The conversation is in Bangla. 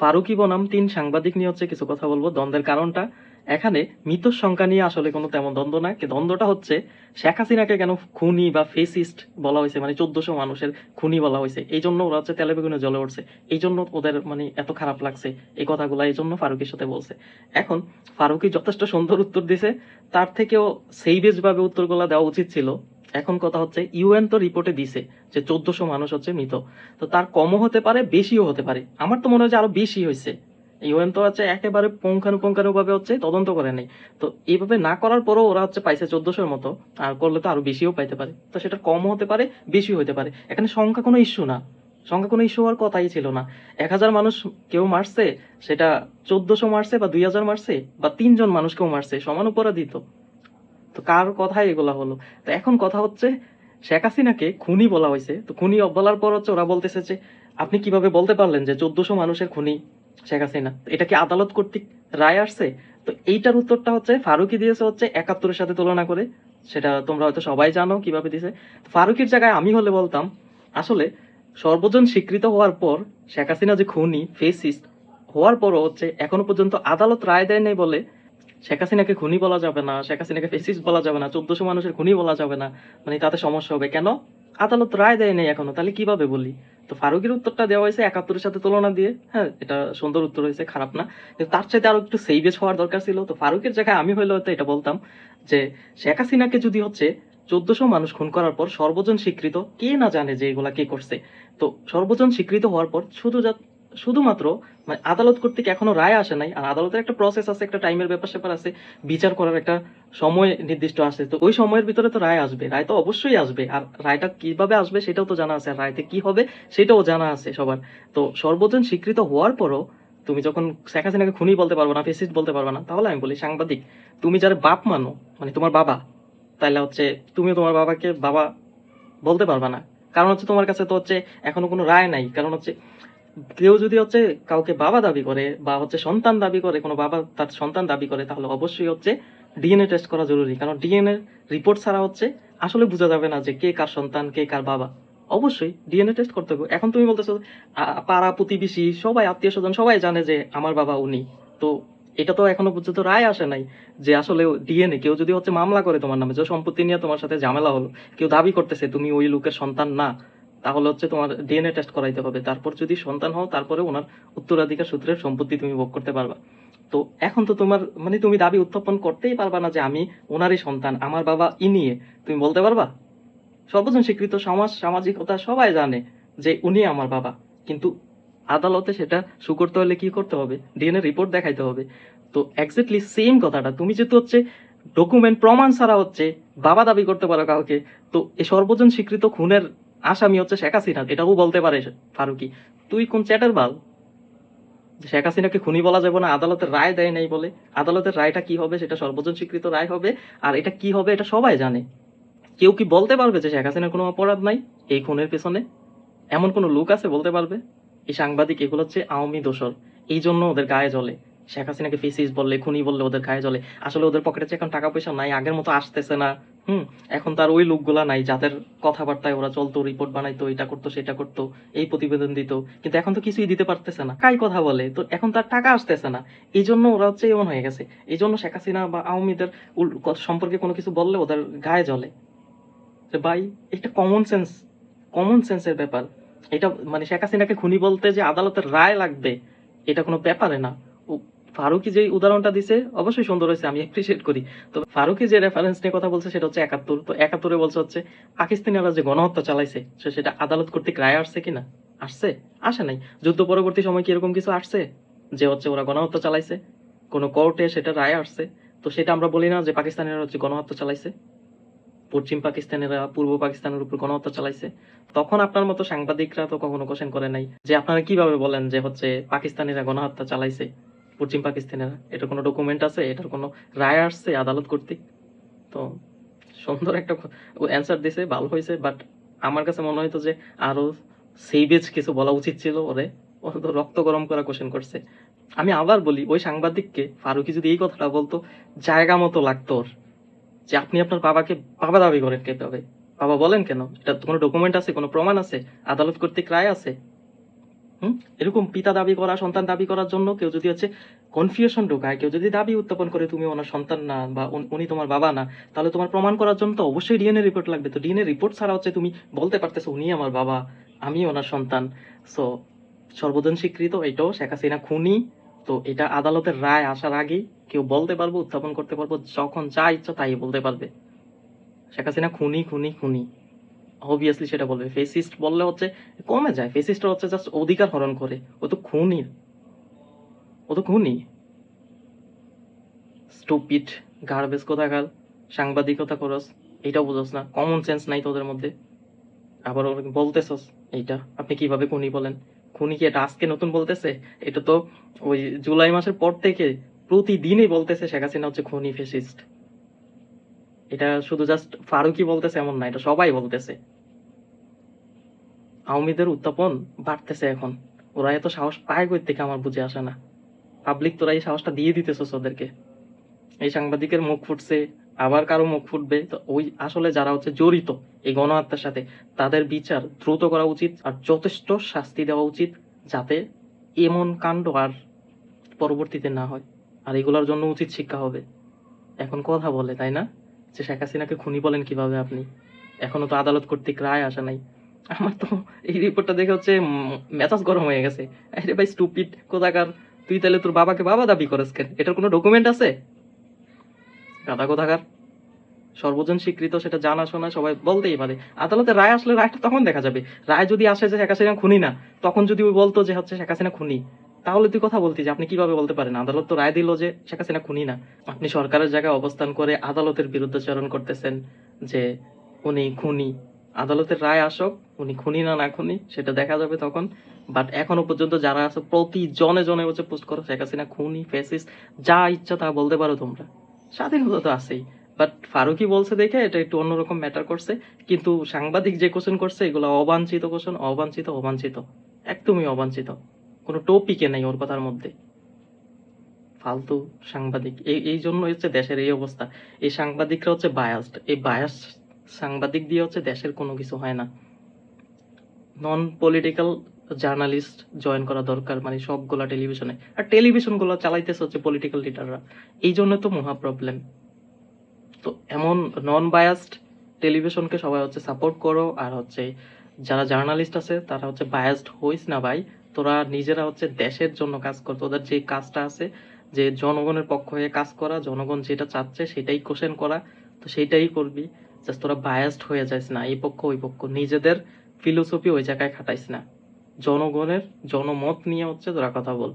ফারুকি বনাম, তিন সাংবাদিক নিয়ে হচ্ছে কিছু কথা বলব। দ্বন্দ্বের কারণটা, এখানে মৃত্যুর সংখ্যা নিয়ে আসলে কোনো তেমন দ্বন্দ্ব না দ্বন্দ্বটা হচ্ছে, শেখ হাসিনাকে কেন খুনি বা ফেসিস্ট বলা হয়েছে মানে চোদ্দশো মানুষের খুনি বলা হয়েছে, এই জন্য ওরা হচ্ছে তেলেবেগুনে জ্বলে উঠছে, এই জন্য ওদের মানে এত খারাপ লাগছে, এই কথাগুলো এই জন্য ফারুকের সাথে বলছে। এখন ফারুকি যথেষ্ট সুন্দর উত্তর দিছে, তার থেকেও সেইবেজ ভাবে উত্তরগুলো দেওয়া উচিত ছিল। এখন কথা হচ্ছে, ইউএন তো রিপোর্টে দিছে যে চোদ্দশো মানুষ হচ্ছে মৃত। তো তার কমও হতে পারে, বেশিও হতে পারে। আমার তো মনে হয় যে আরও বেশি হয়েছে। ইউএন তো হচ্ছে একেবারে পুঙ্খানুপুঙ্খানু ভাবে হচ্ছে তদন্ত করে নেই তো এইভাবে না করার পরও ওরা হচ্ছে পাইছে চোদ্দশোর মতো, আর করলে তো আরও বেশিও পাইতে পারে। তো সেটা কমও হতে পারে, বেশিও হতে পারে। এখানে সংখ্যা কোনো ইস্যু না। সংখ্যা কোনো ইস্যু হওয়ার কথাই ছিল না। এক হাজার মানুষ কেউ মারছে, সেটা চোদ্দশো মারছে বা দুই হাজার মারছে, বা তিনজন মানুষ কেউ মারছে, সমান অপরাধী তো কার কথাই এগুলা হলো? তো এখন কথা হচ্ছে, শেখ হাসিনাকে খুনি বলা হয়েছে। তো খুনি বলার পর হচ্ছে ওরা বলতেছে যে, আপনি কীভাবে বলতে পারলেন যে চোদ্দশো মানুষের খুনি শেখ হাসিনা? এটা কি আদালত কর্তৃক রায় আসছে? তো এইটার উত্তরটা হচ্ছে, ফারুকি দিয়েছে হচ্ছে একাত্তরের সাথে তুলনা করে। সেটা তোমরা হয়তো সবাই জানো কীভাবে দিছে ফারুকির জায়গায় আমি হলে বলতাম, আসলে সর্বজন স্বীকৃত হওয়ার পর শেখ হাসিনা যে খুনি, ফেসিস্ট, হওয়ার পরও হচ্ছে এখনও পর্যন্ত আদালত রায় দেয় নাই বলে শেখ হাসিনাকে খুনি বলা যাবে না, শেখ হাসিনাকে ফেসিস্ট বলা যাবে না, চোদ্দশো মানুষের খুনি বলা যাবে না মানে তাতে সমস্যা হবে। কেন? আদালত রায় দেয় নাই এখনও, তাহলে কীভাবে বলি? তো ফারুকের উত্তরটা দেওয়া হয়েছে একাত্তরের সাথে তুলনা দিয়ে। হ্যাঁ এটা সুন্দর উত্তর হয়েছে, খারাপ না। কিন্তু তার চাইতে আরও একটু সেইভেজ হওয়ার দরকার ছিল। তো ফারুকের জায়গায় আমি হইলে হয়তো এটা বলতাম যে, শেখ হাসিনাকে যদি হচ্ছে চোদ্দশো মানুষ খুন করার পর সর্বজন স্বীকৃত, কে না জানে যে এগুলা কে করছে? তো সর্বজন স্বীকৃত হওয়ার পর শুধু যা শুধুমাত্র মানে আদালত কর্তৃক এখনও রায় আসে নাই, আর আদালতের একটা প্রসেস আছে, একটা টাইমের ব্যাপার স্যাপার আছে, বিচার করার একটা সময় নির্দিষ্ট আছে, তো ওই সময়ের ভিতরে তো রায় আসবে, রায় তো অবশ্যই আসবে, আর রায়টা কীভাবে আসবে সেটাও তো জানা আছে, আর রায়তে কি হবে সেটাও জানা আছে সবার, তো সর্বজন স্বীকৃত হওয়ার পরও তুমি যখন শেখ হাসিনাকে খুনি বলতে পারবে না ফেসিস্ট বলতে পারবে না, তাহলে আমি বলি সাংবাদিক, তুমি যার বাপ মানো মানে তোমার বাবা তাহলে হচ্ছে তুমি তোমার বাবাকে বাবা বলতে পারবে না, কারণ হচ্ছে তোমার কাছে তো হচ্ছে এখনও কোনো রায় নাই, কারণ হচ্ছে কেউ যদি হচ্ছে কাউকে বাবা দাবি করে বা হচ্ছে সন্তান দাবি করে, কোনো বাবা তার সন্তান দাবি করে, তাহলে অবশ্যই হচ্ছে ডিএনএ টেস্ট করা জরুরি। কারণ ডিএনএ রিপোর্ট ছাড়া হচ্ছে আসলে বোঝা যাবে না যে কে কার সন্তান, কে কার বাবা। অবশ্যই ডিএনএ টেস্ট করতে হবে। এখন তুমি বলতেছো পাড়া প্রতিবেশী, সবাই আত্মীয় স্বজন সবাই জানে যে আমার বাবা উনি। তো এটা তো এখনও পর্যন্ত রায় আসে নাই যে আসলে ডিএনএ, কেউ যদি হচ্ছে মামলা করে তোমার নামে, যে সম্পত্তি নিয়ে তোমার সাথে ঝামেলা হলো, কেউ দাবি করতেছে, তুমি ওই লোকের সন্তান না। তাহলে হচ্ছে তোমার ডিএনএ টেস্ট করাইতে হবে। তারপর যদি সন্তান হও, তারপরে ওনার উত্তরাধিকার সূত্রের সম্পত্তি তুমি ভোগ করতে পারবা। তো এখন তো তোমার মানে তুমি দাবি উত্থাপন করতেই পারবা না যে আমি ওনারই সন্তান, আমার বাবা ইনিয়ে তুমি বলতে পারবা? সর্বজন স্বীকৃত সমাজ, সামাজিকতা সবাই জানে যে উনি আমার বাবা। কিন্তু আদালতে সেটা শু করতে হলে কি করতে হবে? ডিএনএ রিপোর্ট দেখাইতে হবে। তো এক্স্যাক্টলি সেম কথাটা। তুমি যেহেতু হচ্ছে ডকুমেন্ট প্রমাণ ছাড়া হচ্ছে বাবা দাবি করতে পারো কাউকে, তো এই সর্বজন স্বীকৃত খুনের আসামি হচ্ছে শেখ হাসিনা, এটাও বলতে পারে ফারুকি। তুই কোন চ্যাটার বাল? শেখ হাসিনাকে খুনি বলা যাবে না, আদালতের রায় দেয় নাই বলে। আদালতের রায়টা কি হবে সেটা সর্বজন স্বীকৃত রায় হবে, আর এটা কি হবে এটা সবাই জানে। কেউ কি বলতে পারবে যে শেখ হাসিনার কোনো অপরাধ নাই? এই খুনের পেছনে এমন কোনো লোক আছে বলতে পারবে? এই সাংবাদিক এগুলো হচ্ছে আওয়ামী দোষর। এই জন্য ওদের গায়ে জ্বলে। শেখ হাসিনাকে ফেসিস বললে, খুনি বললে ওদের গায়ে জ্বলে। আসলে ওদের পকেটে এখন টাকা পয়সা নাই, আগের মতো আসতেছে না। হুম, এখন তার ওই লোকগুলা নাই, যাদের কথাবার্তায় ওরা চলতো রিপোর্ট বানাইতো, এটা করতো, সেটা করতো, এই প্রতিবেদন দিত, কিন্তু এখন তো কিছুই দিতে পারতেছে না। কাই কথা বলে? তো এখন তার টাকা আসতেছে না। এই জন্য ওরা হচ্ছে এমন হয়ে গেছে। এই জন্য শেখ হাসিনা বা আওয়ামীদের সম্পর্কে কোনো কিছু বললে ওদের গায়ে জ্বলে। যে ভাই, এটা কমন সেন্স কমন সেন্সের ব্যাপার। এটা মানে শেখ হাসিনাকে খুনি বলতে যে আদালতের রায় লাগবে, এটা কোনো ব্যাপারে না। ফারুকি যে উদাহরণটা দিছে, অবশ্যই সুন্দর হয়েছে, আমি অ্যাপ্রিসিয়েট করি। তো ফারুকি যে রেফারেন্স নিয়ে কথা বলছে, সেটা হচ্ছে একাত্তর। তো একাত্তরে বলছে হচ্ছে, পাকিস্তানিরা যে গণহত্যা চালাইছে সেটা আদালত কর্তৃক রায় আসছে কিনা? আসছে? আসে নাই। যুদ্ধ পরবর্তী সময় কি এরকম কিছু আসছে? যে হচ্ছে ওরা গণহত্যা চালাইছে? কোনো কোর্টে সেটা রায় আসছে? তো সেটা আমরা বলি না যে পাকিস্তানিরা হচ্ছে গণহত্যা চালাইছে? পশ্চিম পাকিস্তানেরা পূর্ব পাকিস্তানের উপর গণহত্যা চালাইছে? তখন আপনার মতো সাংবাদিকরা তো কখনো কোশ্চেন করে নাই যে আপনারা কীভাবে বলেন যে হচ্ছে পাকিস্তানিরা গণহত্যা চালাইছে? পশ্চিম পাকিস্তানেরা, এটার কোনো ডকুমেন্ট আছে? এটার কোনো রায় আসছে আদালত কর্তৃক? তো সুন্দর একটা অ্যান্সার দিছে, ভালো হয়েছে বাট আমার কাছে মনে হইতো যে আরও সেইবেজ কিছু বলা উচিত ছিল ওরে। ও তো রক্ত গরম করা কোশ্চেন করছে। আমি আবার বলি, ওই সাংবাদিককে, ফারুকি যদি এই কথাটা বলতো, জায়গা মতো লাগতো ওর। যে আপনি আপনার বাবাকে, বাবা দাবি করেন কীভাবে বাবা বলেন কেন? এটা কোনো ডকুমেন্ট আছে, কোনো প্রমাণ আছে? আদালত কর্তৃক রায় আছে? এরকম পিতা দাবি করা, সন্তান দাবি করার জন্য কেউ যদি হচ্ছে কনফিউশন ঢোকায়, কেউ যদি দাবি উত্থাপন করে, তুমি ওনার সন্তান না বা উনি তোমার বাবা না, তাহলে তোমার প্রমাণ করার জন্য তো অবশ্যই ডিএনএ রিপোর্ট লাগবে। তো ডিএনএ রিপোর্ট ছাড়া হচ্ছে তুমি বলতে পারতেছো উনি আমার বাবা, আমি ওনার সন্তান। সো সর্বজন স্বীকৃত, এটাও শেখ হাসিনা খুনি। তো এটা আদালতের রায় আসার আগেই কেউ বলতে পারব, উত্থাপন করতে পারব, যখন যা ইচ্ছা তাই বলতে পারবে। শেখ হাসিনা খুনি খুনি খুনি। অবভিয়াসলি সেটা বলবে। ফেসিস্ট বললে হচ্ছে কমে যায়। ফেসিস্ট হচ্ছে জাস্ট অধিকার হরণ করে। ও তো খুনি। ও তো খুনি। স্টুপিড গার্বেজ কোথাকার, সাংবাদিকতা করস এটাও বুঝোস না। কমন সেন্স নাই তোদের মধ্যে। আবার বলতেছস এইটা। আপনি কীভাবে খুনি বলেন? খুনি কি এটা আজকে নতুন বলতেছে? এটা তো ওই জুলাই মাসের পর থেকে প্রতিদিনই বলতেছে শেখ হাসিনা হচ্ছে খুনি ফেসিস্ট এটা শুধু জাস্ট ফারুকি বলতেছে এমন না, এটা সবাই বলতেছে। আওয়ামীদের উত্থাপন বাড়তেছে এখন। ওরা এত সাহস পায় কই থেকে আমার বুঝে আসে না। পাবলিক তোরা এই সাহসটা দিয়ে দিতেছস ওদেরকে। এই সাংবাদিকের মুখ ফুটছে, আবার কারও মুখ ফুটবে। তো ওই আসলে যারা হচ্ছে জড়িত এই গণহত্যার সাথে, তাদের বিচার দ্রুত করা উচিত আর যথেষ্ট শাস্তি দেওয়া উচিত যাতে এমন কাণ্ড আর পরবর্তীতে না হয়। আর এগুলোর জন্য উচিত শিক্ষা হবে। এখন কথা বলে, তাই না? যে শেখ হাসিনাকে খুনি বলেন কীভাবে আপনি? এখনও তো আদালত কর্তৃক রায় আসে নাই। আমার তো এই রিপোর্টটা দেখে হচ্ছে মেজাজ গরম হয়ে গেছে। আরে ভাই স্টুপিড কোথাকার তুই তাহলে তোর বাবাকে বাবা দাবি করিস কেন? এটার কোনো ডকুমেন্ট আছে? গাদা কোথাকার সর্বজন স্বীকৃত, সেটা জানা শোনা সবাই বলতেই পারে। আদালতে রায় আসলে রায়টা তখন দেখা যাবে। রায় যদি আসে যে শেখ হাসিনা খুনি না, তখন যদি ওই বলতো যে হচ্ছে শেখ হাসিনা খুনি তাহলে তুই কথা বলতি যে আপনি কীভাবে বলতে পারেন? আদালত তো রায় দিল যে শেখ হাসিনা খুনি না। আপনি সরকারের জায়গায় অবস্থান করে আদালতের বিরুদ্ধাচরণ করতেছেন যে উনি খুনি। আদালতের রায় আসক, উনি খুনি না না খুনি, সেটা দেখা যাবে তখন। বাট এখনও পর্যন্ত যারা আছে প্রতি জনে জনে হচ্ছে পোস্ট করো, শেখ হাসিনা খুনি ফেসিস যা ইচ্ছা তা বলতে পারো তোমরা। স্বাধীনতা তো আছেই। বাট ফারুকি বলছে দেখে, এটা একটু অন্যরকম ম্যাটার করছে। কিন্তু সাংবাদিক যে কোশ্চেন করছে, এগুলো অবাঞ্ছিত কোশ্চেন অবাঞ্ছিত অবাঞ্ছিত। একদমই অবাঞ্ছিত। কোনো টপিকে নেই ওর কথার মধ্যে। ফালতু সাংবাদিক। এই এই জন্য হচ্ছে দেশের এই অবস্থা। এই সাংবাদিকরা হচ্ছে বায়াসড এই বায়াস সাংবাদিক দিয়ে হচ্ছে দেশের কোনো কিছু হয় না। নন পলিটিক্যাল জার্নালিস্ট জয়েন করা দরকার মানে সবগুলা টেলিভিশনে আর টেলিভিশনগুলো চালাইতেছে হচ্ছে পলিটিক্যাল লিডাররা এই জন্য তো মহা প্রবলেম তো এমন নন বায়াসড টেলিভিশনকে সবাই হচ্ছে সাপোর্ট করো। আর হচ্ছে যারা জার্নালিস্ট আছে, তারা হচ্ছে বায়াসড হইস না ভাই। তোরা নিজেরা হচ্ছে দেশের জন্য কাজ কর। তোদের যে কাজটা আছে, যে জনগণের পক্ষ হয়ে কাজ করা, জনগণ যেটা চাচ্ছে সেটাই কোশ্চেন করা, তো সেটাই করবি। জাস্ট তোরা বায়াসড হয়ে যাস না, এই পক্ষ ওই পক্ষ। নিজেদের ফিলোসফি ওই জায়গায় খাটাইস না। জনগণের জনমত নিয়ে হচ্ছে তোরা কথা বল।